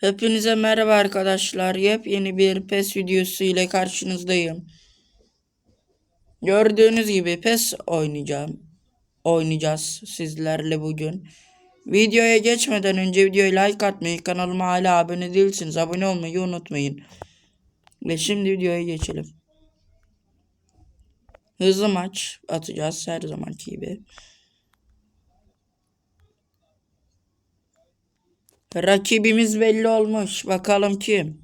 Hepinize merhaba arkadaşlar. Yepyeni bir PES videosu ile karşınızdayım. Gördüğünüz gibi PES oynayacağım. Oynayacağız sizlerle bugün. Videoya geçmeden önce videoya like atmayı, kanalıma hala abone değilsiniz. Abone olmayı unutmayın. Ve şimdi videoya geçelim. Hızlı maç atacağız her zamanki gibi. Rakibimiz belli olmuş. Bakalım kim?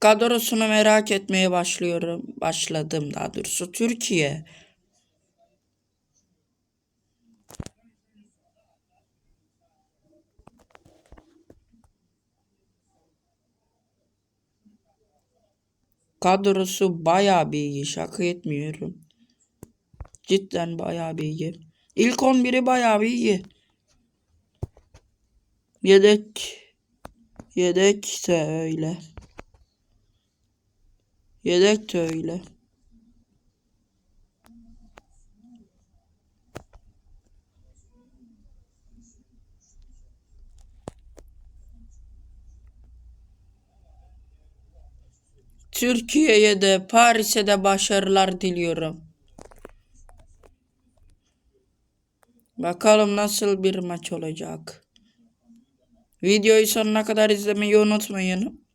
Kadrosunu merak etmeye başlıyorum. Başladım daha doğrusu. Türkiye. Kadrosu bayağı bir iyi. Şaka etmiyorum. Cidden bayağı bir iyi. İlk 11'i bayağı bir iyi. Yedek. Yedek de öyle. Yedek de öyle. Türkiye'ye de Paris'e de başarılar diliyorum. Bakalım nasıl bir maç olacak. Videoyu sonuna kadar izlemeyi unutmayın.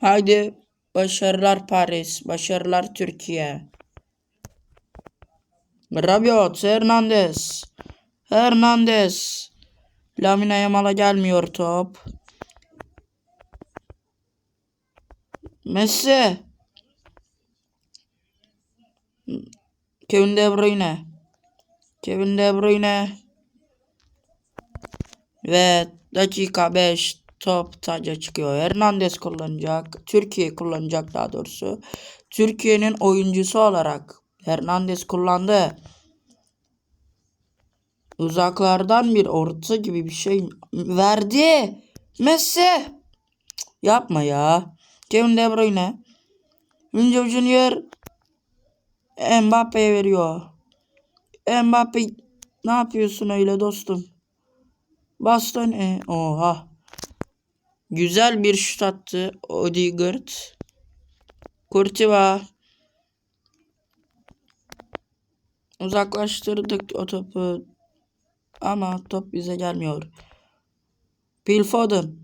Haydi başarılar Paris, başarılar Türkiye. Rabiot, Hernandez. Hernandez. Lamine Yamal'a gelmiyor top. Messi. Kevin De Bruyne. Kevin De Bruyne. Ve dakika 5 top taca çıkıyor. Hernandez kullanacak. Türkiye kullanacak daha doğrusu. Türkiye'nin oyuncusu olarak Hernandez kullandı. Uzaklardan bir orta gibi bir şey verdi. Messi. Yapma ya. Kevin De Bruyne. Vinicius Junior. Mbappe'ye veriyor. Mbappe ne yapıyorsun öyle dostum? Bastın e oha. Güzel bir şut attı Odegaard. Kurtiva. Uzaklaştırdık o topu. Ama top bize gelmiyor. Phil Foden.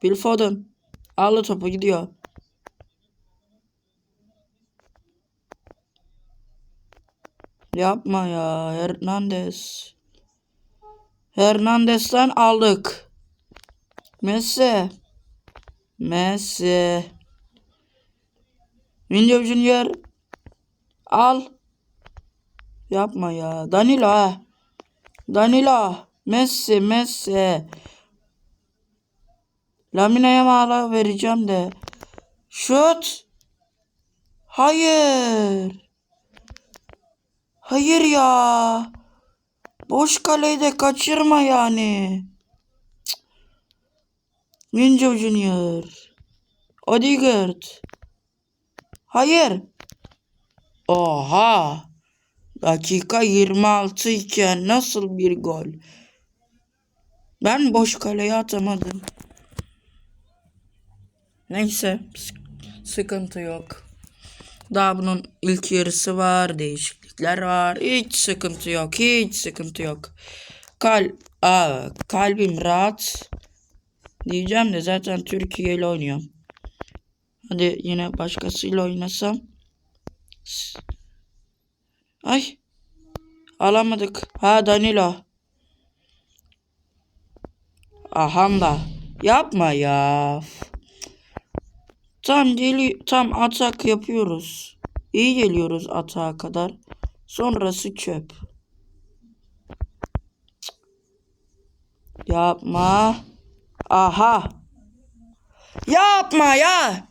Phil Foden. Aldı topu gidiyor. Yapma ya Hernandez. Hernandez'den aldık. Messi. Messi. Vinicius Junior. Al. Yapma ya. Danilo ha. Danilo. Messi. Messi. Lamine Yamal'a vereceğim de. Şut. Hayır. Hayır ya. Boş kaleyi de kaçırma yani. Cık. Ninja Junior. Odegaard. Hayır. Oha. Dakika 26 iken nasıl bir gol? Ben boş kaleye atamadım. Neyse sık- sıkıntı yok. Daha bunun ilk yarısı var, değişiklikler var. Hiç sıkıntı yok, hiç sıkıntı yok. Kal Aa, kalbim rahat. Diyeceğim de zaten Türkiye ile oynuyorum. Hadi yine başkasıyla oynasam. Ay. Alamadık. Ha Danilo. Ahanda. Yapma ya. Tam geli tam atak yapıyoruz. İyi geliyoruz atağa kadar. Sonrası çöp. Yapma. Aha. Yapma ya.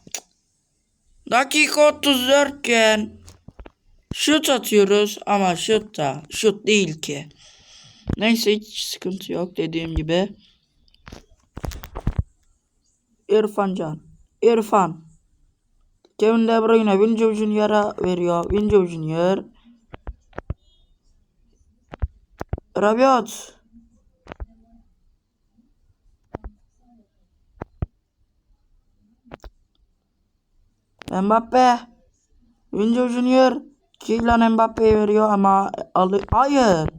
Dakika 34 iken şut atıyoruz ama şut da şut değil ki. Neyse hiç sıkıntı yok dediğim gibi. İrfan Can. İrfan. Kevin De Bruyne Vinicius Junior'a veriyor. Vinicius Junior. Rabiot. Mbappe. Vinicius Junior. Kylian Mbappe'ye veriyor ama alı Hayır.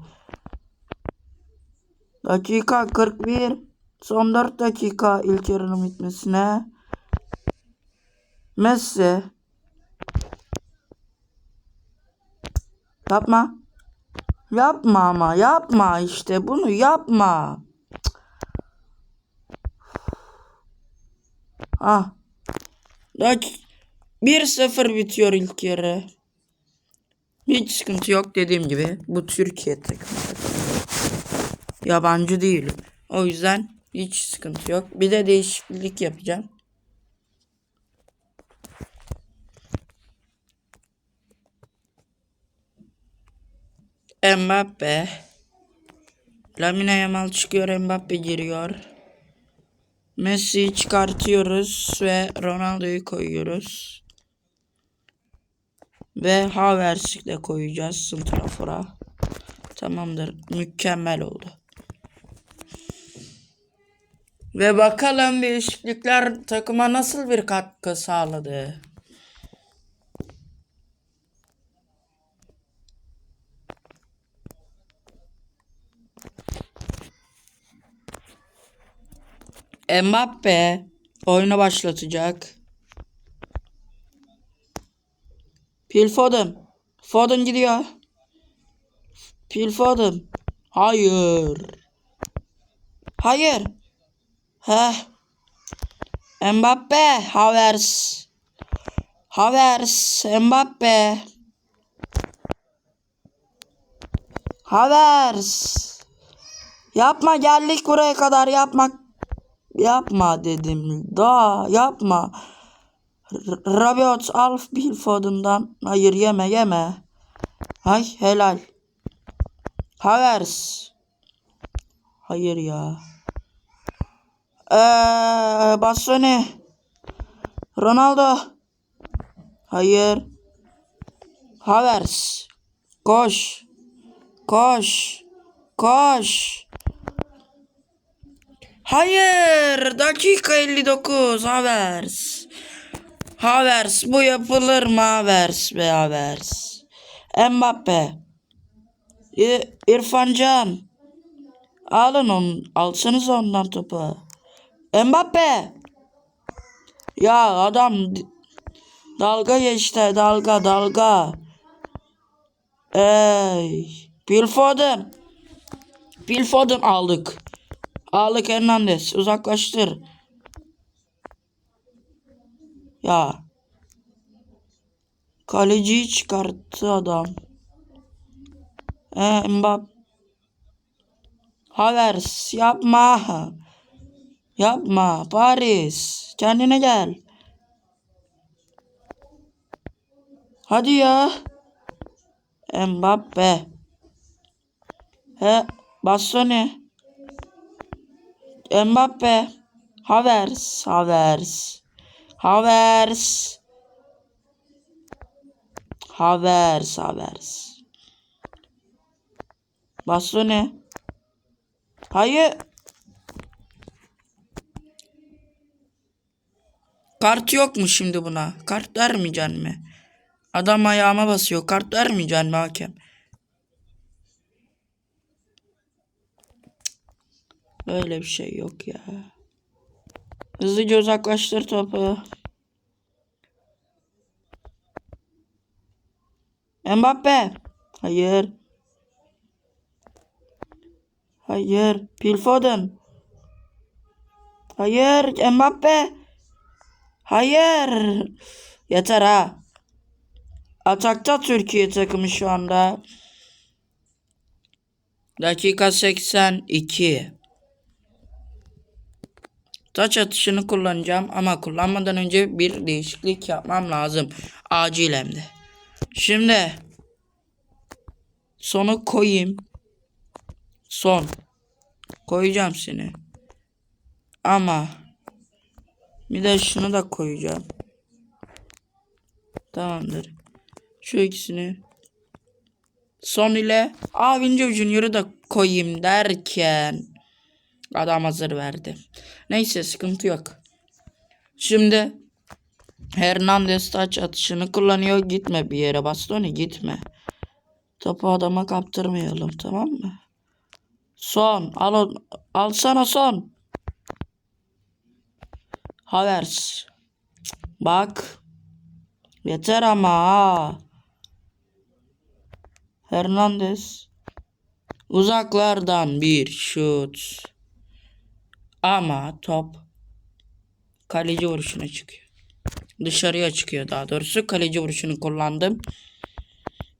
Dakika 41. Son 4 dakika ilk yarının bitmesine. Messi. Yapma. Yapma ama yapma işte bunu yapma. Ah. Dak 1-0 bitiyor ilk yarı. Hiç sıkıntı yok dediğim gibi. Bu Türkiye takımı. Yabancı değilim. O yüzden hiç sıkıntı yok. Bir de değişiklik yapacağım. Mbappe. Lamine Yamal çıkıyor. Mbappe giriyor. Messi'yi çıkartıyoruz ve Ronaldo'yu koyuyoruz. Ve Havertz'i de koyacağız Santrafor'a. Tamamdır. Mükemmel oldu. Ve bakalım değişiklikler takıma nasıl bir katkı sağladı. Mbappe oyunu başlatacak. Phil Foden. Foden gidiyor. Phil Foden. Hayır. Hayır. Heh. Mbappe. Havertz. Havertz. Mbappe. Havertz. Yapma geldik buraya kadar yapma. Yapma dedim. Da yapma. R- Rabiot al Phil Foden'dan. Hayır yeme yeme. Ay helal. Havertz. Hayır ya. Eee Bastoni. Ronaldo. Hayır. Havertz. Koş. Koş. Koş. Hayır. Dakika 59. Havertz. Havertz. Bu yapılır mı Havertz be Havertz. Mbappe. İrfan Can. Alın onu. Alsanız ondan topu. Mbappe. Ya adam dalga geçti dalga dalga. Ey. Phil Foden aldık. Aldık Hernandez. Uzaklaştır. Ya. Kaleciyi çıkarttı adam. E, Mbappe. Havertz yapma. Yapma Paris. Kendine gel. Hadi ya. Mbappe. He, Bastoni. Mbappe. Havertz. Havertz. Havertz. Havertz. Havertz. Bastoni. Hayır. Kart yok mu şimdi buna? Kart vermeyeceksin mi? Adam ayağıma basıyor. Kart vermeyeceksin mi hakem? Böyle bir şey yok ya. Hızlıca uzaklaştır topu. Mbappe. Hayır. Hayır. Phil Foden. Hayır. Mbappe. Hayır. Yeter ha. Atakta Türkiye takımı şu anda. Dakika 82. Taç atışını kullanacağım ama kullanmadan önce bir değişiklik yapmam lazım. Acil. Şimdi sonu koyayım. Son. Koyacağım seni. Ama Bir de şunu da koyacağım. Tamamdır. Şu ikisini. Son ile Aa Vinci Junior'ı da koyayım derken adam hazır verdi. Neyse sıkıntı yok. Şimdi Hernandez taç atışını kullanıyor. Gitme bir yere. Bastoni gitme. Topu adama kaptırmayalım tamam mı? Son. Al, alsana son. Havers. Bak. Yeter ama ha. Hernandez. Uzaklardan bir şut. Ama top kaleci vuruşuna çıkıyor. Dışarıya çıkıyor daha doğrusu. Kaleci vuruşunu kullandım.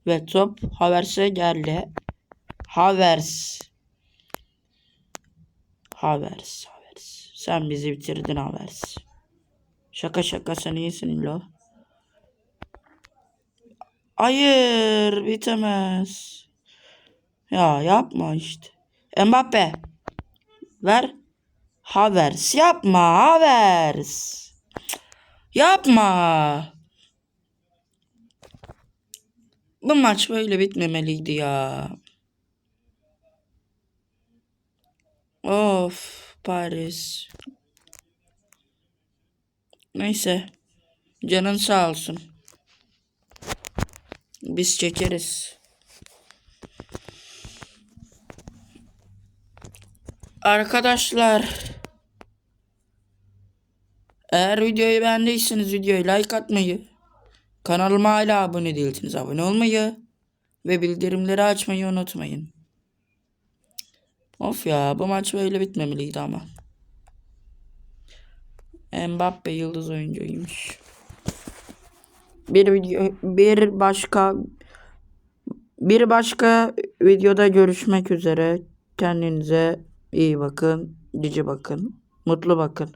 Ve top Havers'e geldi. Havers. Havers. Havers. Sen bizi bitirdin Havers. Şaka şaka sen iyisin İlo. Hayır bitemez. Ya yapma işte. Mbappe. Ver. Havers yapma Havers. Yapma. Bu maç böyle bitmemeliydi ya. Of Paris. Neyse. Canın sağ olsun. Biz çekeriz. Arkadaşlar. Eğer videoyu beğendiyseniz videoyu like atmayı, kanalıma hala abone değilseniz abone olmayı ve bildirimleri açmayı unutmayın. Of ya bu maç böyle bitmemeliydi ama. Mbappe yıldız oyuncuymuş. Bir video bir başka bir başka videoda görüşmek üzere. Kendinize iyi bakın, cici bakın, mutlu bakın.